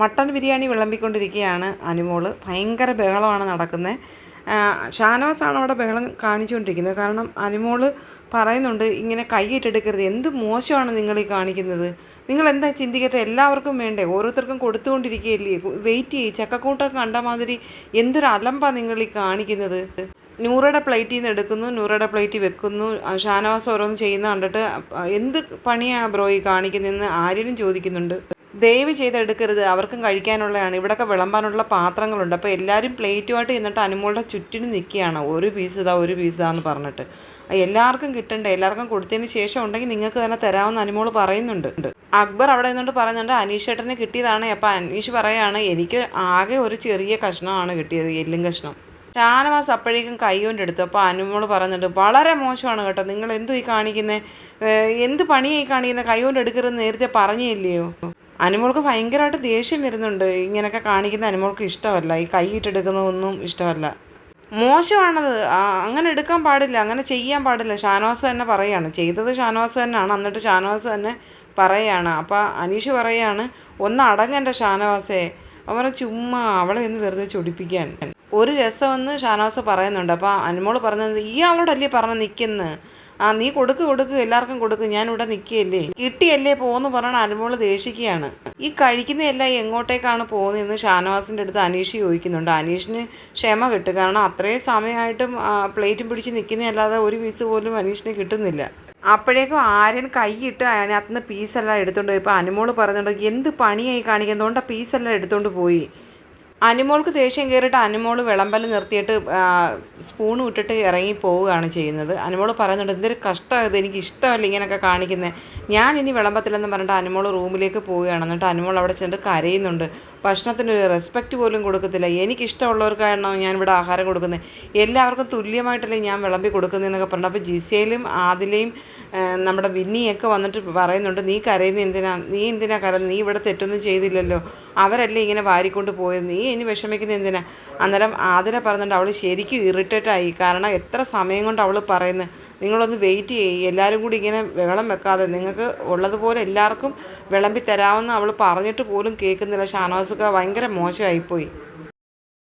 Mutton biryani വിളമ്പിക്കൊണ്ടിരിക്കുകയാണ് Anumol. ഭയങ്കര ബഹളമാണ് നടക്കുന്നത് ഷാനവാസാണ് അവിടെ ബഹളം കാണിച്ചുകൊണ്ടിരിക്കുന്നത്. കാരണം അനുമോൾ പറയുന്നുണ്ട് ഇങ്ങനെ കൈയിട്ടെടുക്കരുത്. എന്ത് മോശമാണ് നിങ്ങൾ ഈ കാണിക്കുന്നത്? നിങ്ങൾ എന്താ ചിന്തിക്കാത്ത? എല്ലാവർക്കും വേണ്ടേ? ഓരോരുത്തർക്കും കൊടുത്തുകൊണ്ടിരിക്കുകയല്ലേ? വെയിറ്റ് ചെയ്യ്. ചക്കക്കൂട്ടൊക്കെ കണ്ട മാതിരി എന്തൊരു അലമ്പാ നിങ്ങൾ ഈ കാണിക്കുന്നത്? നൂറയുടെ പ്ലേറ്റിൽ നിന്ന് എടുക്കുന്നു. നൂറയുടെ പ്ലേറ്റ് വെക്കുന്നു. ഷാനവാസ് ഓരോന്ന് ചെയ്യുന്ന കണ്ടിട്ട് എന്ത് പണിയാണ് ബ്രോ ഈ കാണിക്കുന്നതെന്ന് ആര്യനും ചോദിക്കുന്നുണ്ട്. ദയവ് ചെയ്തെടുക്കരുത്. അവർക്കും കഴിക്കാനുള്ളതാണ്. ഇവിടെയൊക്കെ വിളമ്പാനുള്ള പാത്രങ്ങളുണ്ട്. അപ്പോൾ എല്ലാവരും പ്ലേറ്റുമായിട്ട് ചെന്നിട്ട് അനുമോളുടെ ചുറ്റിനും നിൽക്കുകയാണ്. ഒരു പീസ് ഇതാ ഒരു പീസ് ഇതാന്ന് പറഞ്ഞിട്ട്. എല്ലാവർക്കും കിട്ടണ്ടേ? എല്ലാവർക്കും കൊടുത്തതിന് ശേഷം ഉണ്ടെങ്കിൽ നിങ്ങൾക്ക് തന്നെ തരാമെന്ന് അനുമോൾ പറയുന്നുണ്ട്. അക്ബർ അവിടെ നിന്നുകൊണ്ട് പറയുന്നുണ്ട് അനീഷ് ചേട്ടന് കിട്ടിയതാണ്. അപ്പോൾ അനീഷ് പറയാണ് എനിക്ക് ആകെ ഒരു ചെറിയ കഷ്ണമാണ് കിട്ടിയത് എല്ലും കഷ്ണം. ഷാനവാസ് അപ്പോഴേക്കും കൈ കൊണ്ടെടുത്തു അപ്പോൾ അനുമോൾ പറയുന്നുണ്ട് വളരെ മോശമാണ് കേട്ടോ. നിങ്ങൾ എന്തു ഈ കാണിക്കുന്നത് എന്ത് പണിയായി കാണിക്കുന്നത് കൈ കൊണ്ട് എടുക്കരുത് നേരത്തെ പറഞ്ഞില്ലയോ? അനുമോൾക്ക് ഭയങ്കരമായിട്ട് ദേഷ്യം വരുന്നുണ്ട്. ഇങ്ങനെയൊക്കെ കാണിക്കുന്ന അനിമോൾക്ക് ഇഷ്ടമല്ല. ഈ കൈ ഇട്ടെടുക്കുന്നതൊന്നും ഇഷ്ടമല്ല. മോശമാണത്. അങ്ങനെ എടുക്കാൻ പാടില്ല. അങ്ങനെ ചെയ്യാൻ പാടില്ല. ഷാനവാസ് തന്നെ പറയാണ്. ചെയ്തത് ഷാനവാസ് തന്നെയാണ്. എന്നിട്ട് ഷാനവാസ് തന്നെ പറയാണ്. അപ്പോൾ അനീഷ് പറയാണ് ഒന്ന് അടങ്ങന്റെ ഷാനവാസേ. അവരെ ചുമ്മാ അവളെ ഒന്ന് വെറുതെ ചൊടിപ്പിക്കാൻ. ഒരു രസമെന്ന് ഷാനവാസ് പറയുന്നുണ്ട്. അപ്പോൾ അനിമോൾ പറഞ്ഞത് ഇയാളോടല്ലേ പറഞ്ഞ് നിൽക്കുന്നത് ആ നീ കൊടുക്ക് കൊടുക്ക് എല്ലാവർക്കും കൊടുക്ക് ഞാൻ ഇവിടെ നിൽക്കുകയല്ലേ? കിട്ടിയല്ലേ പോന്ന് പറഞ്ഞാൽ അനുമോൾ ദേഷിക്കുകയാണ്. ഈ കഴിക്കുന്നതെല്ലാം എങ്ങോട്ടേക്കാണ് പോകുന്നതെന്ന് ഷാനവാസിന്റെ അടുത്ത് അനീഷ് ചോദിക്കുന്നുണ്ട്. അനീഷിന് ക്ഷമ കിട്ടും. കാരണം അത്രയും സമയമായിട്ടും പ്ലേറ്റും പിടിച്ച് നിൽക്കുന്നതല്ലാതെ ഒരു പീസ് പോലും അനീഷിന് കിട്ടുന്നില്ല. അപ്പോഴേക്കും ആര്യൻ കൈയിട്ട് അതിനകത്ത് നിന്ന് പീസെല്ലാം എടുത്തുകൊണ്ട് പോയി. ഇപ്പോൾ അനുമോൾ പറഞ്ഞിട്ടുണ്ട് എന്ത് പണിയായി കാണിക്കുന്നതുകൊണ്ട് ആ പീസെല്ലാം എടുത്തുകൊണ്ട് പോയി. അനുമോൾക്ക് ദേഷ്യം കയറിയിട്ട് അനിമോൾ വിളമ്പൽ നിർത്തിയിട്ട് സ്പൂൺ വിട്ടിട്ട് ഇറങ്ങി പോവുകയാണ് ചെയ്യുന്നത്. അനിമോൾ പറയുന്നുണ്ട് എന്തൊരു കഷ്ടമായത് എനിക്ക് ഇഷ്ടമല്ല ഇങ്ങനെയൊക്കെ കാണിക്കുന്നത് ഞാൻ ഇനി വിളമ്പത്തില്ലെന്ന് പറഞ്ഞിട്ട് അനിമോൾ റൂമിലേക്ക് പോവുകയാണ്. എന്നിട്ട് അനിമോൾ അവിടെ ചെന്നിട്ട് കരയുന്നുണ്ട്. ഭക്ഷണത്തിന് ഒരു റെസ്പെക്റ്റ് പോലും കൊടുക്കത്തില്ല. എനിക്കിഷ്ടമുള്ളവർക്കാണോ ഞാൻ ഇവിടെ ആഹാരം കൊടുക്കുന്നത്? എല്ലാവർക്കും തുല്യമായിട്ടല്ലേ ഞാൻ വിളമ്പി കൊടുക്കുന്നതെന്നൊക്കെ പറഞ്ഞു അപ്പോൾ ജിസയിലും ആദിലയും നമ്മുടെ വിന്നിയൊക്കെ വന്നിട്ട് പറയുന്നുണ്ട് നീ കരയുന്ന എന്തിനാ? നീ എന്തിനാ കരയുന്നത് നീ ഇവിടെ തെറ്റൊന്നും ചെയ്തില്ലല്ലോ. അവരല്ലേ ഇങ്ങനെ വാരിക്കൊണ്ട് പോയത്? നീ ഇനി വിഷമിക്കുന്ന എന്തിനാ? അന്നേരം ആതിര പറഞ്ഞിട്ട് അവൾ ശരിക്കും ഇറിറ്റേറ്റ് ആയി കാരണം എത്ര സമയം കൊണ്ട് അവൾ പറയുന്നത് നിങ്ങളൊന്ന് വെയിറ്റ് ചെയ്യും. എല്ലാവരും കൂടി ഇങ്ങനെ വെള്ളം വെക്കാതെ. നിങ്ങൾക്ക് ഉള്ളതുപോലെ എല്ലാവർക്കും വിളമ്പി തരാമെന്ന് അവൾ പറഞ്ഞിട്ട് പോലും കേൾക്കുന്നില്ല. ഷാനവാസൊക്കെ ഭയങ്കര മോശമായിപ്പോയി.